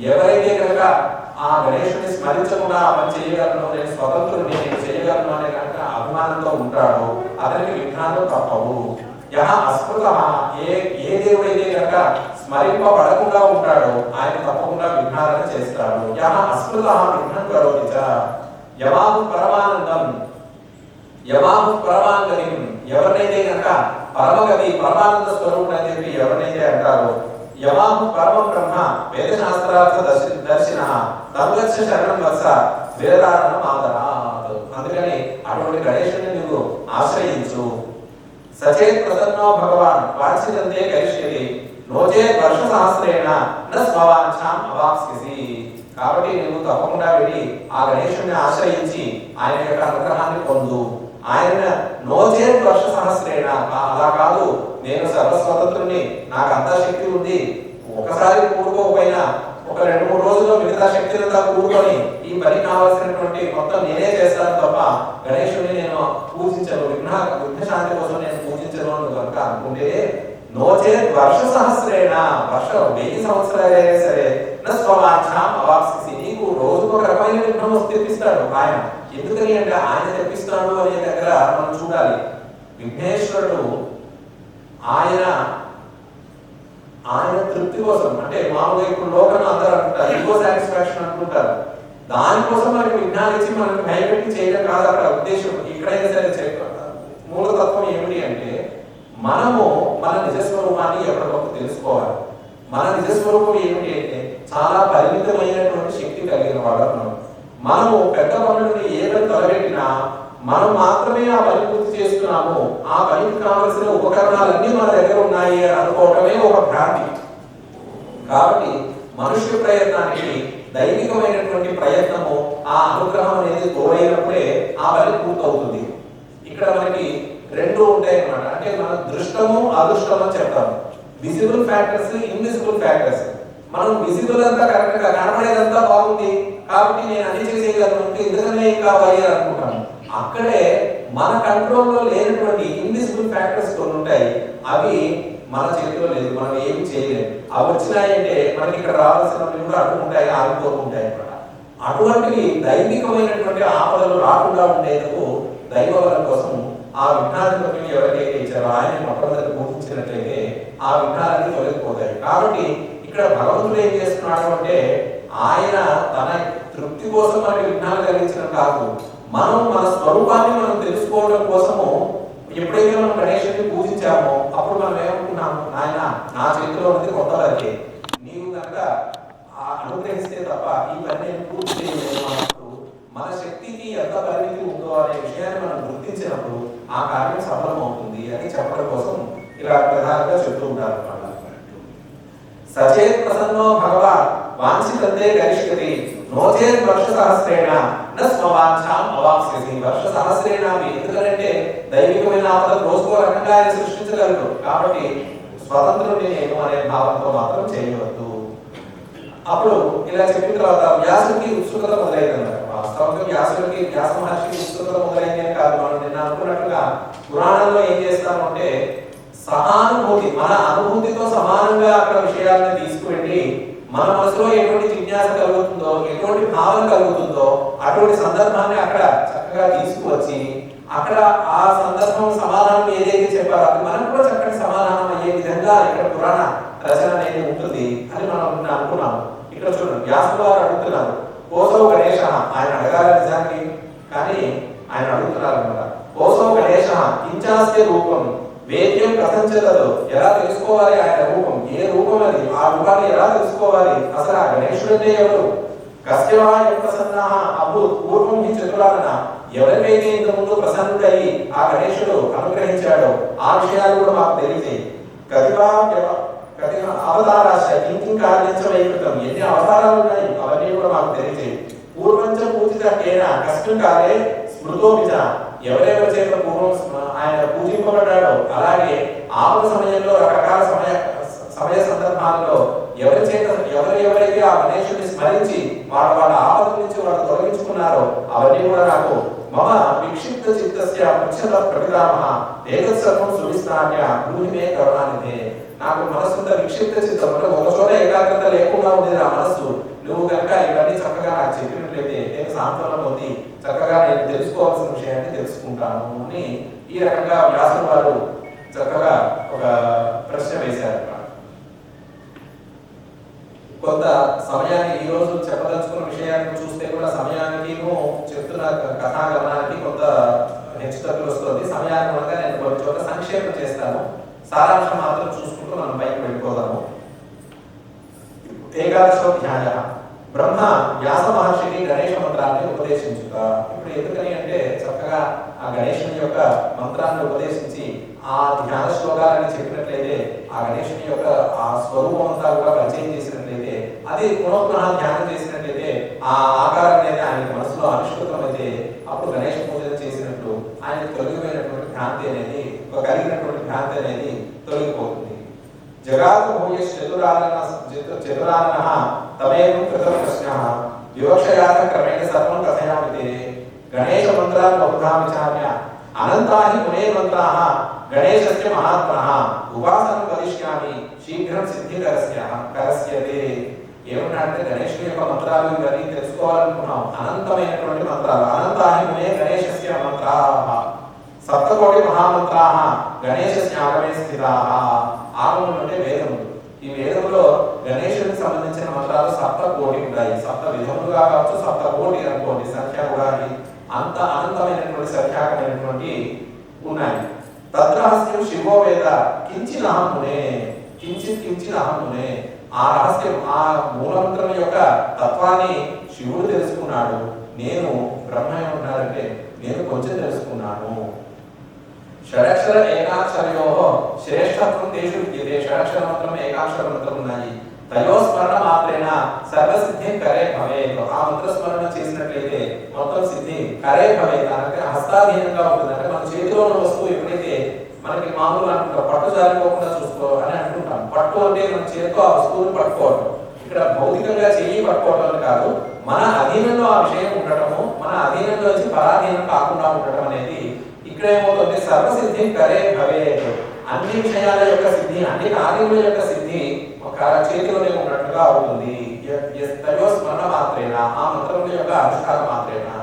ఎవరైతే కనుక ఆ గణేశుని స్మరించకుండా ఆ పని చేయగలను నేను స్వతంత్రుడిని నేను చేయగలను అనే కనుక అభిమానంతో ఉంటాడో అతనికి విఘ్నాలు తప్పవు. యహ అస్మృత. ఏ ఏ దేవుడైతే కనుక స్మరింపబడకుండా ఉంటాడో ఆయన తప్పకుండా విఘ్నాలను చేస్తాడు. యహ అస్మృత విఘ్నం కరోతి యవాహు పరమానందం. యవాహు పరమాంగతి ఎవరినైతే కనుక పరమగతి పరమానంద స్వరూపుడు అని చెప్పి ఎవరినైతే అంటారో యవాం పరమ బ్రహ్మ వేదశాస్త్రార్థ దర్శి దర్శన. తద్గచ్చ శరణం వత్స వేదారణం ఆదరాత్. అందుకని అటువంటి గణేశుని నువ్వు ఆశ్రయించు. సచేత్ ప్రసన్నో భగవాన్ వాంఛితంతే కరిష్యతి నోచే వర్ష సహస్రేణ న స్వవాంఛాం అవాప్స్యసి. కాబట్టి నువ్వు తప్పకుండా వెళ్ళి ఆ గణేశుని ఆశ్రయించి ఆయన యొక్క అనుగ్రహాన్ని పొందు. ఆయన నోచే వర్ష సహస్రేణ ఆ- అలా కాదు నేను సర్వస్వతంత్రుని నాకు అంతా శక్తి ఉంది. ఒకసారి కూడుకోకపోయినా ఒక రెండు మూడు రోజుల్లో మిగతా శక్తులంతా కూడుకొని ఈ పని కావాల్సినటువంటి మొత్తం నేనే చేస్తాను తప్ప గణేశుని నేను పూజించను. విఘ్న విఘ్న శాంతి కోసం నేను పూజించను అని కనుక అనుకుంటే నోచే వర్ష సహస్రేణ వర్ష వెయ్యి సంవత్సరాలైనా సరే నా స్వవాంఛాం అవాప్సిసి. నీకు రోజుకు ఒక రకమైన విఘ్నం వస్తే తెప్పిస్తాడు ఆయన. ఎందుకని అంటే ఆయన తెప్పిస్తాడు అనే దగ్గర మనం చూడాలి. విఘ్నేశ్వరుడు ఆయన ఆయన తృప్తి కోసం అంటే మామూలుగా ఇప్పుడు లోకంలో అందరూ అంటుంటారు ఈగో సాటిస్ఫాక్షన్ అంటుంటారు దానికోసం మనకి విజ్ఞానం ఇచ్చి మనకి భయపెట్టి చేయడం కాదు అక్కడ ఉద్దేశం. ఎక్కడైనా సరే చెప్ప- మూలతత్వం ఏమిటి అంటే మనము మన నిజస్వరూపాన్ని ఎప్పటికప్పుడు తెలుసుకోవాలి. మన నిజస్వరూపం ఏమిటి అంటే చాలా పరిమితమైనటువంటి శక్తి కలిగిన వాడు మనం. మనము పెద్ద పనులని ఏదో తొలగెట్టినా మనం మాత్రమే ఆ పని పూర్తి చేస్తున్నాము ఆ పనికి కావలసిన ఉపకరణాలన్నీ మన దగ్గర ఉన్నాయి అని అనుకోవటమే ఒక భ్రాంతి. కాబట్టి మనుష్య ప్రయత్నానికి దైవికమైనటువంటి ప్రయత్నము ఆ అనుగ్రహం అనేది తోడైనప్పుడే ఆ పని పూర్తవుతుంది. ఇక్కడ మనకి రెండు ఉంటాయి అన్నమాట అంటే మన దృష్టము అదృష్టము అని చెప్తాము విజిబుల్ ఫ్యాక్టర్స్ ఇన్విజిబుల్ ఫ్యాక్టర్స్ మనం విజిబుల్ అంతా కరెక్ట్గా కనపడేదంతా బాగుంది. కాబట్టి నేను అన్ని చేసేయగలను అంటే ఎందుకనే కావాలి అనుకుంటాను. అక్కడే మన కంట్రోల్లో లేనటువంటి ఇన్విజిబుల్ ఫ్యాక్టర్స్ కొన్ని ఉంటాయి. అవి మన చేతిలో లేదు మనం ఏం చేయలేము అవి వచ్చినాయంటే మనకి ఇక్కడ రావాల్సినవి కూడా అడ్డుకుంటాయి ఆగిపోతుంటాయి అన్నమాట. అటువంటివి దైవికమైనటువంటి ఆపదలు రాకుండా ఉండేందుకు దైవవరం కోసం ఆ విఘ్నాధిపతిని ఎవరికైతే ఇచ్చారో ఆయన మొట్టమొదటి పూజించినట్లయితే ఆ విఘ్నాలన్నీ తొలగిపోతాయి. కాబట్టి ఇక్కడ భగవంతుడు ఏం చేస్తున్నాడు అంటే ఆయన తన తృప్తి కోసం మనకి విఘ్నాలు కలిగించడం కాదు. మనం మన స్వరూపాన్ని మనం తెలుసుకోవడం కోసము ఎప్పుడైతే మనం గణేశుని పూజించామో అప్పుడు మనం ఏమనుకున్నాము ఆయన నా చేతిలో ఉన్నది కొత్త వరకే నీవు కనుక అనుగ్రహిస్తే తప్ప ఈ పని నేను పూర్తి చేయలేదు అన్నప్పుడు మన శక్తికి ఎంత పరిమితి ఉందో అనే విషయాన్ని మనం గుర్తించినప్పుడు ఆ కార్యం సఫలమవుతుంది అని చెప్పడం కోసం ఇలా ప్రధానంగా చెప్తూ ఉంటారు అన్నమాట సచేత్ ప్రసన్నో భగవాన్ వాంఛితంతే గరిష్యతి నోచేత్ వర్ష సహస్రేణ. న అవాప్స్యసి వర్ష సహస్రేణ ఎందుకంటే దైవికమైన ఆపదలు రోజుకో రకంగా ఆయన సృష్టించగలరు కాబట్టి స్వతంత్రుడిని నేను అనే భావంతో మాత్రం చేయవద్దు. అప్పుడు ఇలా చెప్పిన తర్వాత వ్యాసుడికి ఉత్సుకత మొదలైంది వాస్తవంగా వ్యాసుడికి వ్యాస మహర్షికి ఉత్సుకత మొదలైంది అని కాదు. మనం నిన్న అనుకున్నట్టుగా పురాణంలో ఏం చేస్తామంటే సహానుభూతి మన అనుభూతితో సమానంగా అక్కడ విషయాలను తీసుకు మన మనసులో ఎటువంటి జిజ్ఞాస కలుగుతుందో ఎటువంటి భావన కలుగుతుందో అటువంటి సందర్భాన్ని అక్కడ చక్కగా తీసుకువచ్చి అక్కడ ఆ సందర్భం సమాధానం ఏదైతే చెప్పారో అది మనం కూడా చక్కటి సమాధానం అయ్యే విధంగా ఇక్కడ పురాణ రచన అనేది ఉంటుంది అని మనం అనుకున్నాం అనుకున్నాము. ఇక్కడ చూడండి వ్యాసుల వారు అడుగుతున్నారు కోసవ గణేష ఆయన అడగాలి నిజానికి కానీ ఆయన అడుగుతున్నారు అనమాట కోసవ గణేష కించాస్తే రూపం వేద్యం కథంచదలు ఎలా తెలుసుకోవాలి ఆయన రూపం? ఏ రూపం అది? ఆ రూపాన్ని ఎలా తెలుసుకోవాలి? అసలు ఆ గణేశుడే ఎవరు? కశ్యవా యొక్క సన్నాహ అభూ పూర్వం ఈ చతురాలన ఎవరికైతే ఇంత ముందు ప్రసన్నుడై ఆ గణేశుడు అనుగ్రహించాడో ఆ విషయాలు కూడా మాకు తెలియజేయి. కతివా అవతారాశ కింకిం కార్యించవైకృతం ఎన్ని అవతారాలు ఉన్నాయి? అవన్నీ కూడా మాకు తెలియజేయి. పూర్వంచ పూజిత కేన కష్టం కాలే స్మృతోపిత ఎవరెవరి చేత పూర్వం ఆయన పూజింపబడ్డాడో అలాగే ఆపద సమయంలో రకరకాల సమయ సమయ సందర్భాల్లో ఎవరి చేత ఎవరు ఎవరైతే ఆ గణేశుని స్మరించి వాళ్ళ వాళ్ళ ఆపద నుంచి వాళ్ళు తొలగించుకున్నారో అవన్నీ కూడా నాకు మమ విక్షిప్త చిత్తస్య ముఖ్యత ప్రవిరామ ఏతత్ సర్వం భూమిమే కరుణానిదే నాకు మనస్సుంత విక్షిప్త చిత్తం అంటే ఒక చోట ఏకాగ్రత లేకుండా ఉంది నా మనస్సు. నువ్వు కనుక ఇవన్నీ చక్కగా నాకు చెప్పినట్లయితే నేను సాంత్వన పొంది చక్కగా నేను తెలుసుకోవాల్సిన విషయాన్ని తెలుసుకుంటాను అని ఈ రకంగా వ్యాసం వారు చక్కగా ఒక ప్రశ్న వేశారు కొంత సమయాన్ని ఈ రోజు చెప్పదలుచుకున్న విషయాన్ని చూస్తే కూడా సమయానికి చెప్తున్న కథాగమనానికి కొంత హెచ్చుతగ్గులు వస్తుంది. సమయానుగుణంగా నేను కొన్ని చోట్ల సంక్షేపం చేస్తాను. సారాంశం మాత్రం చూసుకుంటూ మనం పైకి వెళ్ళిపోదాము. ఏకాదశోధ్యాయ. బ్రహ్మ వ్యాస మహర్షికి గణేష మంత్రాన్ని ఉపదేశించుట. ఇప్పుడు ఎందుకని అంటే ఆ గణేశుని యొక్క మంత్రాన్ని ఉపదేశించి ఆ ధ్యాన శ్లోకాలని చెప్పినట్లయితే ఆ గణేశుని యొక్క ఆ స్వరూపం అంతా కూడా పరిచయం చేసినట్లయితే అది పునఃపునః ధ్యానం చేసినట్లయితే ఆ ఆకారం అనేది ఆయన మనసులో అనుష్కృతం అయితే అప్పుడు గణేష్ పూజలు చేసినట్లు ఆయన తొలగిపోయినటువంటి భ్రాంతి అనేది ఒక కలిగినటువంటి భ్రాంతి అనేది తొలగిపోతుంది. జగాదు భూయ చతురాలన చతురాలన తమేవం కృతం ప్రశ్న వివక్షయాత క్రమేణ సర్వం కథయామితే గణేశ మంత్రాన్ని అనంతాహి మునే మంత్రా గణేశస్య మహాత్మనః ఉపాసనం కరిష్యామి శీఘ్రం సిద్ధికరస్య కరస్యతే ఏమన్నాడంటే గణేశుని యొక్క మంత్రాలు ఇవన్నీ తెలుసుకోవాలనుకున్నాం అనంతమైనటువంటి మంత్రాలు. అనంతాహి మునే గణేశస్య మంత్రాః। సప్తకోటి మహామంత్రాః గణేశస్య ఆగమే స్థితాః ఆగమం అంటే వేదములు ఈ వేదంలో గణేశునికి సంబంధించిన మంత్రాలు సప్త కోటి ఉన్నాయి. సప్త విధములుగా కావచ్చు సప్త కోటి అనుకోండి సంఖ్య కూడా అంత అనంతమైనటువంటి సంఖ్యాకమైనటువంటి ఉన్నాయి. తద్రహస్యం శివో వేద కించిన అహమునే కించిత్ కించిన అహమునే ఆ రహస్యం ఆ మూలమంత్రం యొక్క తత్వాన్ని శివుడు తెలుసుకున్నాడు. నేను బ్రహ్మ ఉన్నాడంటే నేను కొంచెం తెలుసుకున్నాను. షడక్షర ఏకాక్షరయో శ్రేష్టత్వం తేషు విద్యతే. షడక్షర మంత్రం ఏకాక్షర మంత్రం ఉన్నాయి. తయో స్మరణ మాత్రేన సర్వసిద్ధి కరే భవేత్ ఆ మంత్ర స్మరణ చేసినట్లయితే మొత్తం సిద్ధి కరే భవేత్ అంటే హస్తాధీనంగా ఉంటుంది. అంటే మన చేతిలో ఉన్న వస్తువు ఎప్పుడైతే మనకి మామూలు అనుకుంటాం పట్టు జారిపోకుండా చూసుకో అని అనుకుంటాం. పట్టు అంటే మన చేతితో ఆ వస్తువుని పట్టుకోవడం ఇక్కడ భౌతికంగా చెయ్యి పట్టుకోవడం కాదు మన అధీనంలో ఆ విషయం ఉండటము మన అధీనంలో వచ్చి పరాధీనం కాకుండా ఉండటం అనేది ఇక్కడేమవుతుంది సర్వసిద్ధి కరే భవే అన్ని విషయాల యొక్క సిద్ధి అన్ని కార్యముల యొక్క సిద్ధి ఒక చేతిలోనే ఉన్నట్లుగా అవుతుంది. స్మరణ మాత్రేనా? ఆ మంత్రముల యొక్క అనుష్ఠానం మాత్రేనా?